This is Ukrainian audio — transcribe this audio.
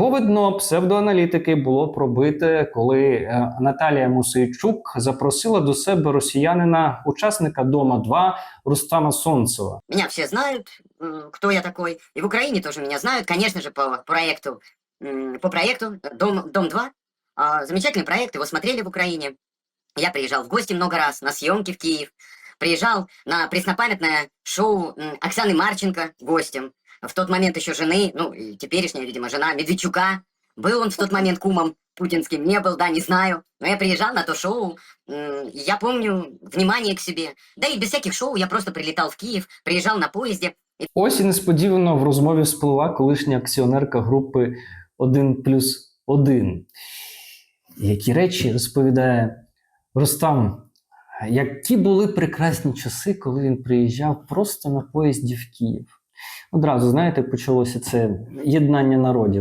Його видно, псевдоаналітики було пробите, коли е, Наталія Мусейчук запросила до себе росіянина, учасника Дома 2 Рустама Сонцева. Меня все знают, м, кто я такой. И в Украине тоже меня знают, конечно же, по проекту, м, по проекту Дом, Дом 2. А, Замечательный проект, его смотрели в Украине. Я приезжал в гости много раз, на съемки в Киев. Приезжал на преснопамятное шоу м, Оксаны Марченко гостем. В тот момент еще жены, ну, и теперешняя, видимо, жена Медведчука. Был он в тот момент кумом путинским, не был, да, не знаю. Но я приезжал на то шоу, м, и я помню внимание к себе. Да и без всяких шоу я просто прилетал в Киев, приезжал на поезде, Ось і несподівано в розмові всплила колишня акціонерка групи 1 плюс 1. Які речі розповідає Рустам, які були прекрасні часи, коли він приїжджав просто на поїзді в Київ. Одразу, знаєте, почалося це єднання народів.